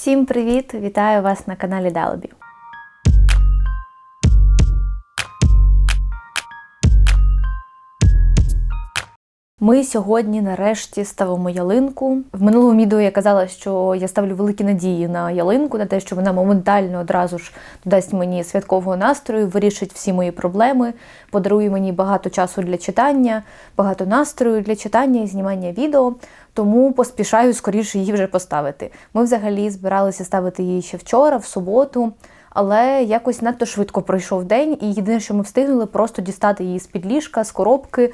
Всім привіт! Вітаю вас на каналі Далебі. Ми сьогодні нарешті ставимо ялинку. В минулому відео я казала, що я ставлю великі надії на ялинку, на те, що вона моментально одразу ж додасть мені святкового настрою, вирішить всі мої проблеми, подарує мені багато часу для читання, багато настрою для читання і знімання відео. Тому поспішаю скоріше її вже поставити. Ми взагалі збиралися ставити її ще вчора, в суботу. Але якось надто швидко пройшов день, і єдине, що ми встигнули, просто дістати її з під ліжка, з коробки,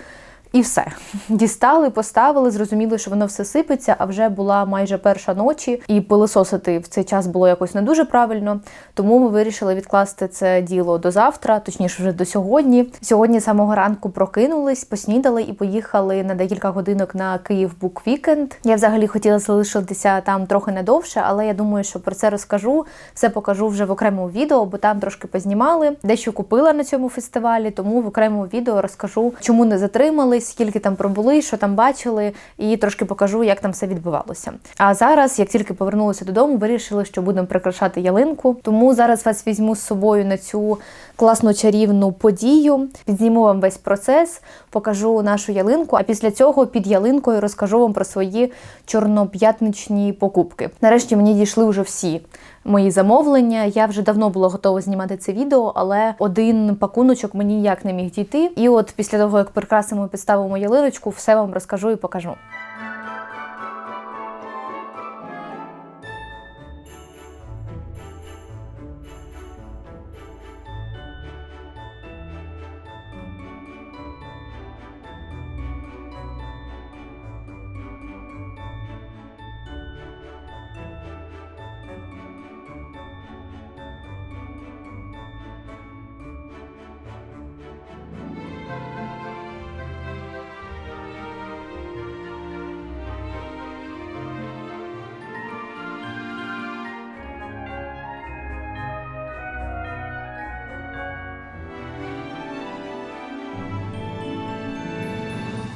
і все. Дістали, поставили, зрозуміли, що воно все сипеться, а вже була майже перша ночі, і пилососити в цей час було якось не дуже правильно. Тому ми вирішили відкласти це діло до завтра, точніше, вже до сьогодні. Сьогодні з самого ранку прокинулись, поснідали і поїхали на декілька годинок на Київ Бук Вікенд. Я взагалі хотіла залишитися там трохи надовше, але я думаю, що про це розкажу. Все покажу вже в окремому відео, бо там трошки познімали. Дещо купила на цьому фестивалі, тому в окремому відео розкажу, чому не затримались скільки там пробули, що там бачили, і трошки покажу, як там все відбувалося. А зараз, як тільки повернулися додому, вирішили, що будемо прикрашати ялинку. Тому зараз вас візьму з собою на цю класну чарівну подію. Підзніму вам весь процес, покажу нашу ялинку. А після цього під ялинкою розкажу вам про свої чорноп'ятничні покупки. Нарешті мені дійшли вже всі мої замовлення. Я вже давно була готова знімати це відео, але один пакуночок мені ніяк не міг дійти. І от після того, як прикрасимо і підставимо ялиночку, все вам розкажу і покажу.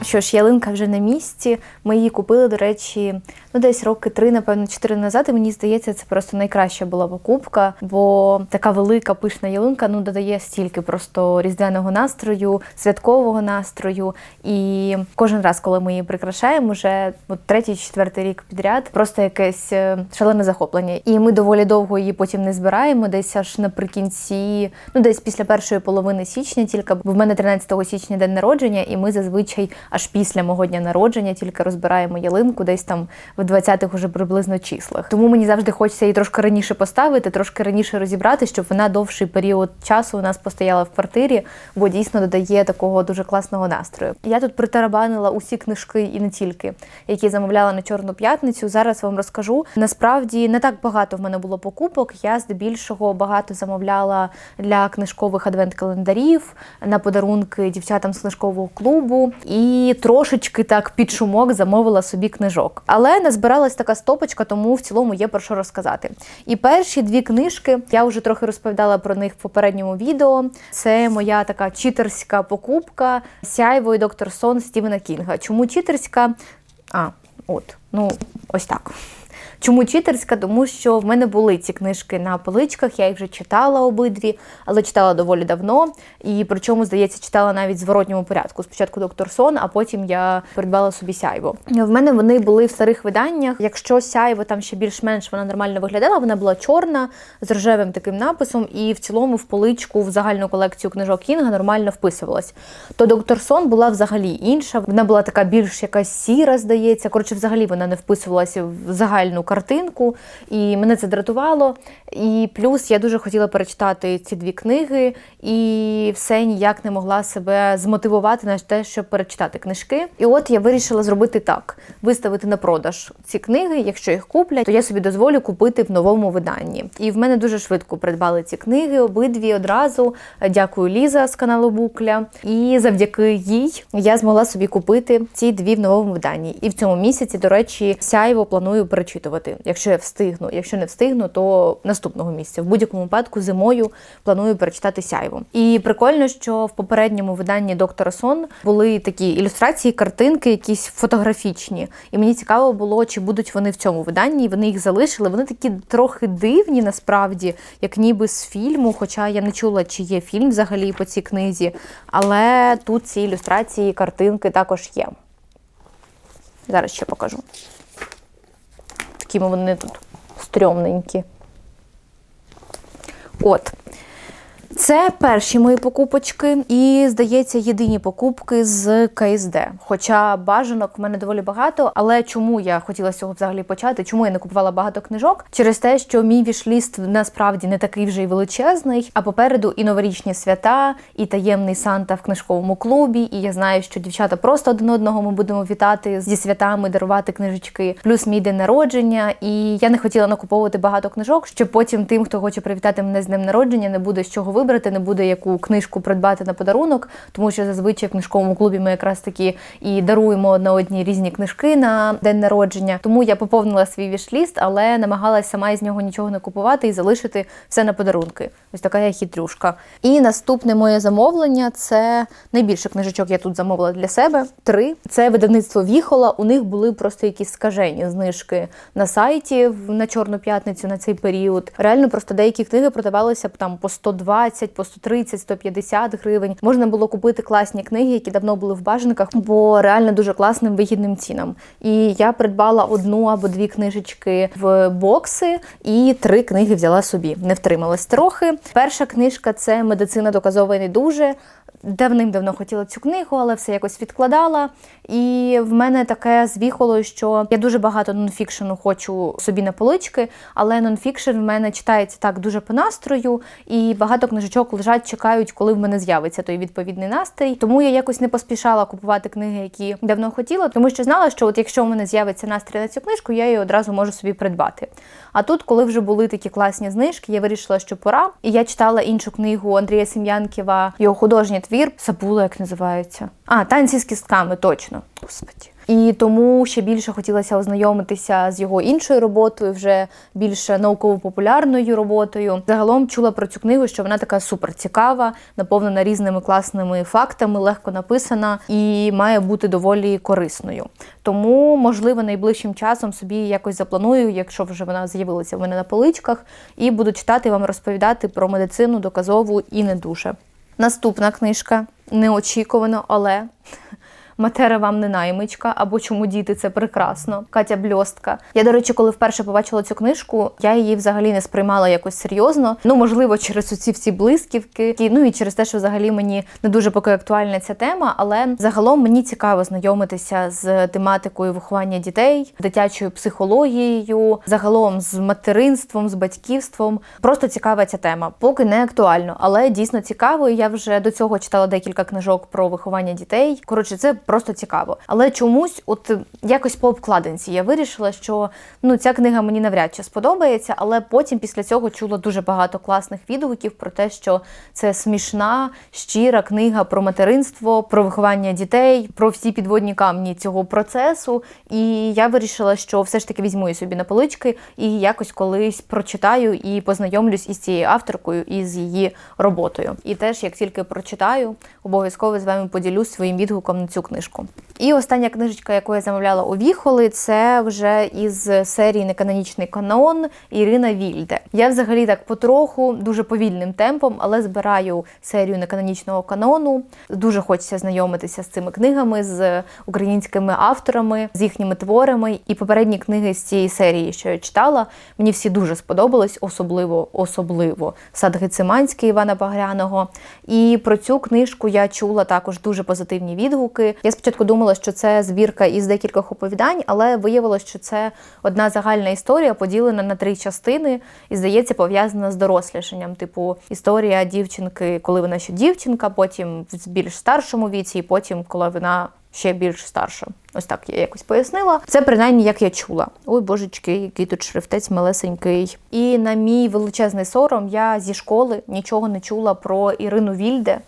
Що ж, ялинка вже на місці. Ми її купили, до речі, ну десь роки три, напевно, чотири назад. І мені здається, це просто найкраща була покупка, бо така велика пишна ялинка ну додає стільки просто різдвяного настрою, святкового настрою. І кожен раз, коли ми її прикрашаємо, вже от третій, четвертий рік підряд, просто якесь е, шалене захоплення. І ми доволі довго її потім не збираємо, десь аж наприкінці, ну десь після першої половини січня, тільки бо в мене 13 січня день народження, і ми зазвичай аж після мого дня народження тільки розбираємо ялинку, десь там в 20-х уже приблизно числах. Тому мені завжди хочеться її трошки раніше поставити, трошки раніше розібрати, щоб вона довший період часу у нас постояла в квартирі, бо дійсно додає такого дуже класного настрою. Я тут притарабанила усі книжки і не тільки, які замовляла на Чорну п'ятницю. Зараз вам розкажу. Насправді не так багато в мене було покупок. Я здебільшого багато замовляла для книжкових адвент-календарів на подарунки дівчатам з книжкового клубу і трошечки так під шумок замовила собі книжок. Але не збиралась така стопочка, тому в цілому є про що розказати. І перші дві книжки я вже трохи розповідала про них в попередньому відео. Це моя така читерська покупка Сяйво і доктор Сон Стівена Кінга. Чому читерська? А, от, ну ось так. Чому читерська? Тому що в мене були ці книжки на поличках, я їх вже читала обидві, але читала доволі давно. І причому, здається, читала навіть в зворотньому порядку. Спочатку доктор Сон, а потім я придбала собі сяйво. В мене вони були в старих виданнях. Якщо сяйво там ще більш-менш вона нормально виглядала, вона була чорна з рожевим таким написом, і в цілому в поличку в загальну колекцію книжок Кінга нормально вписувалась. То доктор Сон була взагалі інша. Вона була така більш якась сіра, здається. Коротше, взагалі вона не вписувалася в загальну картинку, і мене це дратувало. І плюс я дуже хотіла перечитати ці дві книги, і все ніяк не могла себе змотивувати на те, щоб перечитати книжки. І от я вирішила зробити так: виставити на продаж ці книги. Якщо їх куплять, то я собі дозволю купити в новому виданні. І в мене дуже швидко придбали ці книги, обидві одразу. Дякую, Ліза з каналу Букля. І завдяки їй я змогла собі купити ці дві в новому виданні. І в цьому місяці, до речі, сяйво планую перечитати перечитувати, якщо я встигну. Якщо не встигну, то наступного місяця. В будь-якому випадку зимою планую перечитати сяйво. І прикольно, що в попередньому виданні доктора Сон були такі ілюстрації, картинки, якісь фотографічні. І мені цікаво було, чи будуть вони в цьому виданні. Вони їх залишили. Вони такі трохи дивні, насправді, як ніби з фільму. Хоча я не чула, чи є фільм взагалі по цій книзі. Але тут ці ілюстрації, картинки також є. Зараз ще покажу. Такими вони тут стрьомненькі. От. Це перші мої покупочки, і, здається, єдині покупки з КСД. Хоча бажанок в мене доволі багато. Але чому я хотіла з цього взагалі почати? Чому я не купувала багато книжок? Через те, що мій вішліст насправді не такий вже й величезний. А попереду і новорічні свята, і таємний Санта в книжковому клубі. І я знаю, що дівчата просто один одного ми будемо вітати зі святами, дарувати книжечки, плюс мій день народження. І я не хотіла накуповувати багато книжок, щоб потім тим, хто хоче привітати мене з днем народження, не буде з чого вибрати, не буде яку книжку придбати на подарунок, тому що зазвичай в книжковому клубі ми якраз таки і даруємо на одні різні книжки на день народження. Тому я поповнила свій вішліст, але намагалася сама із нього нічого не купувати і залишити все на подарунки. Ось така я хитрюшка. І наступне моє замовлення це найбільше книжечок я тут замовила для себе. Три. Це видавництво Віхола. У них були просто якісь скажені знижки на сайті на Чорну п'ятницю на цей період. Реально просто деякі книги продавалися там по 120, по 130, 150 гривень. Можна було купити класні книги, які давно були в бажанках, по реально дуже класним вигідним цінам. І я придбала одну або дві книжечки в бокси, і три книги взяла собі. Не втрималась трохи. Перша книжка це медицина доказова і не дуже. Давним-давно хотіла цю книгу, але все якось відкладала. І в мене таке звіхоло, що я дуже багато нонфікшену хочу собі на полички, але нонфікшн в мене читається так дуже по настрою, і багато книжечок лежать, чекають, коли в мене з'явиться той відповідний настрій. Тому я якось не поспішала купувати книги, які давно хотіла, тому що знала, що от якщо в мене з'явиться настрій на цю книжку, я її одразу можу собі придбати. А тут, коли вже були такі класні знижки, я вирішила, що пора. І я читала іншу книгу Андрія Сем'янківа, його художній твір. Забула, як називається. А, танці з кістками, точно. Господі. І тому ще більше хотілося ознайомитися з його іншою роботою, вже більш науково-популярною роботою. Загалом чула про цю книгу, що вона така супер цікава, наповнена різними класними фактами, легко написана і має бути доволі корисною. Тому, можливо, найближчим часом собі якось запланую, якщо вже вона з'явилася в мене на поличках, і буду читати вам розповідати про медицину доказову і не дуже. Наступна книжка. Неочікувано, але Матера вам не наймичка, або чому діти це прекрасно. Катя Бльостка. Я, до речі, коли вперше побачила цю книжку, я її взагалі не сприймала якось серйозно. Ну, можливо, через оці всі блисківки, ну і через те, що взагалі мені не дуже поки актуальна ця тема. Але загалом мені цікаво знайомитися з тематикою виховання дітей, дитячою психологією, загалом з материнством, з батьківством. Просто цікава ця тема. Поки не актуально, але дійсно цікаво. Я вже до цього читала декілька книжок про виховання дітей. Коротше, це просто цікаво. Але чомусь, от якось по обкладинці, я вирішила, що ну ця книга мені навряд чи сподобається, але потім після цього чула дуже багато класних відгуків про те, що це смішна, щира книга про материнство, про виховання дітей, про всі підводні камні цього процесу. І я вирішила, що все ж таки візьму її собі на полички і якось колись прочитаю і познайомлюсь із цією авторкою і з її роботою. І теж, як тільки прочитаю, обов'язково з вами поділюсь своїм відгуком на цю книжку. І остання книжечка, яку я замовляла у Віхоли, це вже із серії Неканонічний канон Ірина Вільде. Я взагалі так потроху, дуже повільним темпом, але збираю серію неканонічного канону. Дуже хочеться знайомитися з цими книгами, з українськими авторами, з їхніми творами. І попередні книги з цієї серії, що я читала, мені всі дуже сподобались, особливо особливо сад Гециманський Івана Багряного. І про цю книжку я чула також дуже позитивні відгуки. Я спочатку думала, що це збірка із декількох оповідань, але виявилось, що це одна загальна історія, поділена на три частини, і здається, пов'язана з дорослішанням. Типу, історія дівчинки, коли вона ще дівчинка, потім в більш старшому віці, і потім, коли вона ще більш старша. Ось так я якось пояснила. Це принаймні як я чула. Ой, божечки, який тут шрифтець малесенький. І на мій величезний сором я зі школи нічого не чула про Ірину Вільде.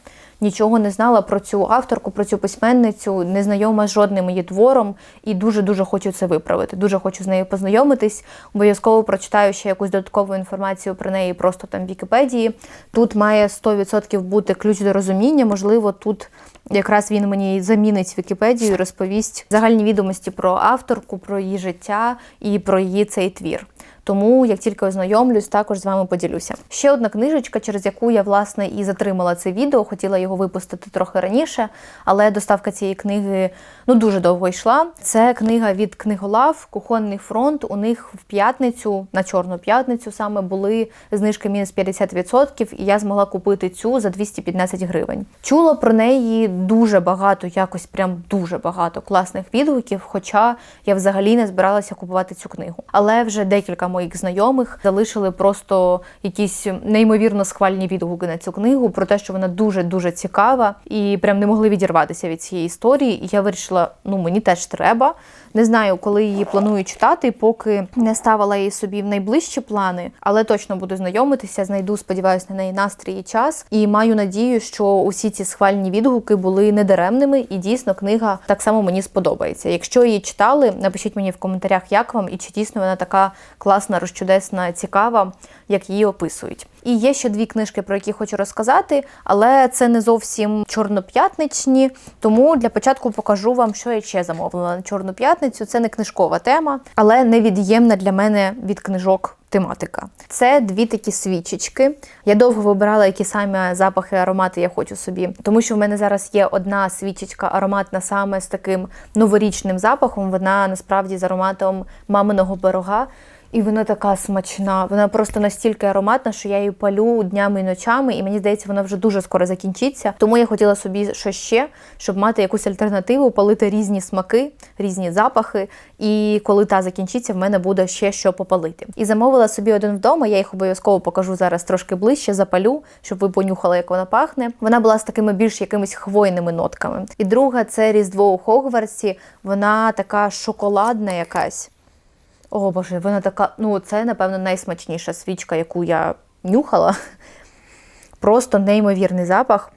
Нічого не знала про цю авторку, про цю письменницю, не знайома з жодним її твором, і дуже дуже хочу це виправити. Дуже хочу з нею познайомитись. Обов'язково прочитаю ще якусь додаткову інформацію про неї просто там в Вікіпедії. Тут має 100% бути ключ до розуміння. Можливо, тут якраз він мені замінить Вікіпедію, розповість загальні відомості про авторку, про її життя і про її цей твір. Тому, як тільки ознайомлюсь, також з вами поділюся. Ще одна книжечка, через яку я власне і затримала це відео, хотіла його випустити трохи раніше, але доставка цієї книги ну дуже довго йшла. Це книга від книголав, кухонний фронт. У них в п'ятницю, на чорну п'ятницю, саме були знижки мінус 50%, і я змогла купити цю за 215 гривень. Чула про неї дуже багато, якось прям дуже багато класних відгуків. Хоча я взагалі не збиралася купувати цю книгу. Але вже декілька моїх знайомих залишили просто якісь неймовірно схвальні відгуки на цю книгу про те, що вона дуже дуже цікава, і прям не могли відірватися від цієї історії. І я вирішила, ну мені теж треба. Не знаю, коли її планую читати, поки не ставила її собі в найближчі плани, але точно буду знайомитися. Знайду, сподіваюся, на неї настрій і час. І маю надію, що усі ці схвальні відгуки були недаремними, і дійсно книга так само мені сподобається. Якщо її читали, напишіть мені в коментарях, як вам і чи дійсно вона така класна, розчудесна, цікава, як її описують. І є ще дві книжки, про які хочу розказати, але це не зовсім чорноп'ятничні. Тому для початку покажу вам, що я ще замовила на чорну п'ятницю. Це не книжкова тема, але невід'ємна для мене від книжок. Тематика. Це дві такі свічечки. Я довго вибирала, які саме запахи, аромати я хочу собі, тому що в мене зараз є одна свічечка ароматна саме з таким новорічним запахом. Вона насправді з ароматом маминого пирога. І вона така смачна, вона просто настільки ароматна, що я її палю днями і ночами, і мені здається, вона вже дуже скоро закінчиться. Тому я хотіла собі що ще, щоб мати якусь альтернативу, палити різні смаки, різні запахи. І коли та закінчиться, в мене буде ще що попалити. І замовила собі один вдома. Я їх обов'язково покажу зараз трошки ближче, запалю, щоб ви понюхали, як вона пахне. Вона була з такими більш якимись хвойними нотками. І друга це Різдво у Хогвартсі. Вона така шоколадна якась. О боже, вона така. Ну, це, напевно, найсмачніша свічка, яку я нюхала. Просто неймовірний запах.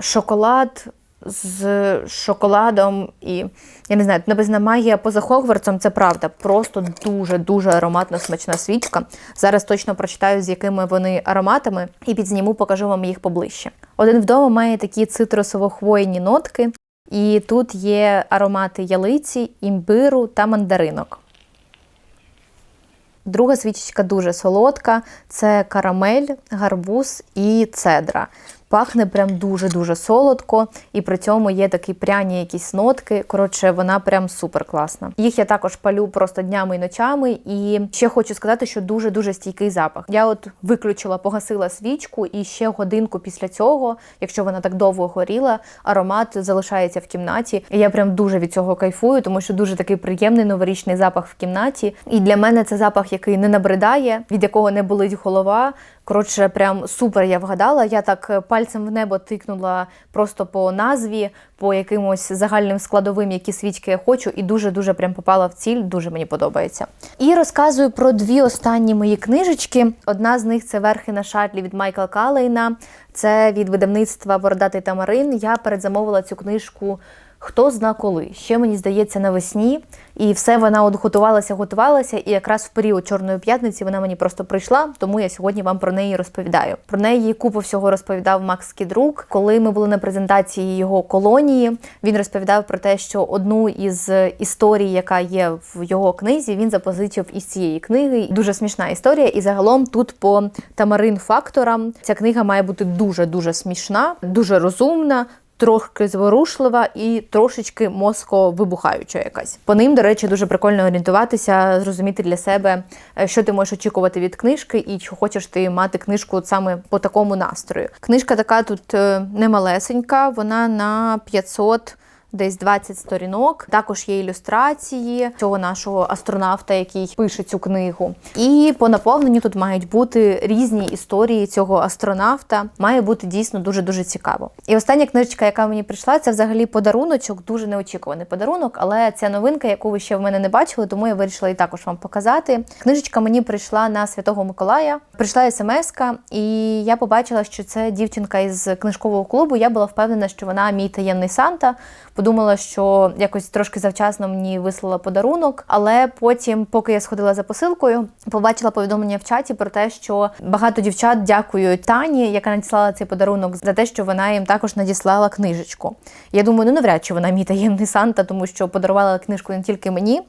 Шоколад з шоколадом і, я не знаю, написано магія поза Хогвартсом, це правда. Просто дуже-дуже ароматно смачна свічка. Зараз точно прочитаю, з якими вони ароматами, і підзніму, покажу вам їх поближче. Один вдома має такі цитрусово-хвойні нотки, і тут є аромати ялиці, імбиру та мандаринок. Друга свічечка дуже солодка, це карамель, гарбуз і цедра. Пахне прям дуже-дуже солодко, і при цьому є такі пряні якісь нотки. Коротше, вона прям супер класна. Їх я також палю просто днями і ночами. І ще хочу сказати, що дуже-дуже стійкий запах. Я от виключила, погасила свічку, і ще годинку після цього, якщо вона так довго горіла, аромат залишається в кімнаті. І я прям дуже від цього кайфую, тому що дуже такий приємний новорічний запах в кімнаті. І для мене це запах, який не набридає, від якого не болить голова. Коротше, прям супер я вгадала. Я так пальцем в небо тикнула просто по назві, по якимось загальним складовим, які свічки я хочу, і дуже-дуже прям попала в ціль, дуже мені подобається. І розказую про дві останні мої книжечки. Одна з них це верхи на шатлі від Майкла Калейна. Це від видавництва Бородатий Тамарин. Я передзамовила цю книжку. Хто зна коли. Ще мені здається навесні, і все вона от готувалася, готувалася, і якраз в період Чорної п'ятниці вона мені просто прийшла, тому я сьогодні вам про неї розповідаю. Про неї купу всього розповідав Макс Кідрук. Коли ми були на презентації його колонії, він розповідав про те, що одну із історій, яка є в його книзі, він запозичив із цієї книги. Дуже смішна історія. І загалом тут по тамарин факторам ця книга має бути дуже дуже смішна, дуже розумна. Трохи зворушлива і трошечки мозковибухаюча якась. По ним, до речі, дуже прикольно орієнтуватися, зрозуміти для себе, е, що ти можеш очікувати від книжки, і чи хочеш ти мати книжку саме по такому настрою. Книжка така тут е, немалесенька, вона на 500 Десь 20 сторінок. Також є ілюстрації цього нашого астронавта, який пише цю книгу. І по наповненню тут мають бути різні історії цього астронавта. Має бути дійсно дуже дуже цікаво. І остання книжечка, яка мені прийшла, це взагалі подаруночок, дуже неочікуваний подарунок, але це новинка, яку ви ще в мене не бачили, тому я вирішила і також вам показати. Книжечка мені прийшла на Святого Миколая. Прийшла смс-ка, і я побачила, що це дівчинка із книжкового клубу. Я була впевнена, що вона мій таємний Санта. Подумала, що якось трошки завчасно мені вислала подарунок, але потім, поки я сходила за посилкою, побачила повідомлення в чаті про те, що багато дівчат дякують Тані, яка надіслала цей подарунок, за те, що вона їм також надіслала книжечку. Я думаю, ну навряд чи вона мій таємний Санта, тому що подарувала книжку не тільки мені.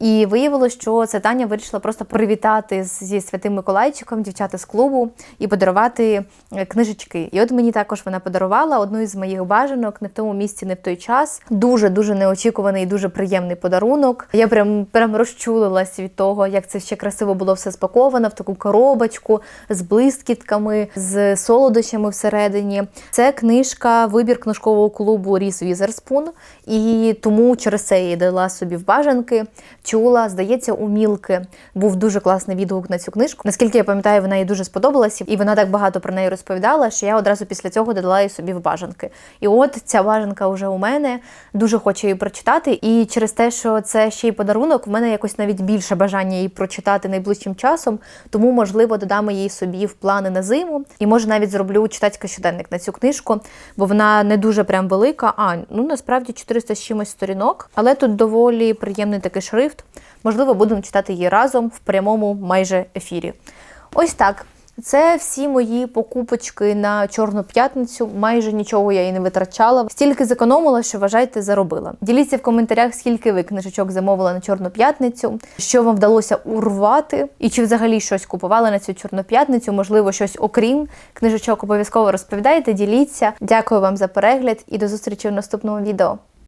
І виявилося, що це Таня вирішила просто привітати зі святим Миколайчиком дівчата з клубу і подарувати е, книжечки. І от мені також вона подарувала одну із моїх бажанок не в тому місці, не в той час. Дуже дуже неочікуваний і дуже приємний подарунок. Я прям прям розчулилась від того, як це ще красиво було все спаковано в таку коробочку з блискітками, з солодощами всередині. Це книжка, вибір книжкового клубу Ріс Візерспун. І тому через це я її дала собі в бажанки. Чула, здається, у Мілки був дуже класний відгук на цю книжку. Наскільки я пам'ятаю, вона їй дуже сподобалася, і вона так багато про неї розповідала, що я одразу після цього додала її собі в бажанки. І от ця бажанка вже у мене дуже хочу її прочитати. І через те, що це ще й подарунок, в мене якось навіть більше бажання її прочитати найближчим часом. Тому, можливо, додам її собі в плани на зиму. І може навіть зроблю читацький щоденник на цю книжку, бо вона не дуже прям велика. А ну насправді 400 з чимось сторінок, але тут доволі приємний такий шрифт. Можливо, будемо читати її разом в прямому майже ефірі. Ось так. Це всі мої покупочки на Чорну п'ятницю. Майже нічого я і не витрачала. Стільки зекономила, що вважайте, заробила. Діліться в коментарях, скільки ви книжечок замовили на Чорну п'ятницю, що вам вдалося урвати, і чи взагалі щось купували на цю Чорну п'ятницю, можливо, щось окрім книжечок. Обов'язково розповідайте, діліться. Дякую вам за перегляд і до зустрічі в наступному відео.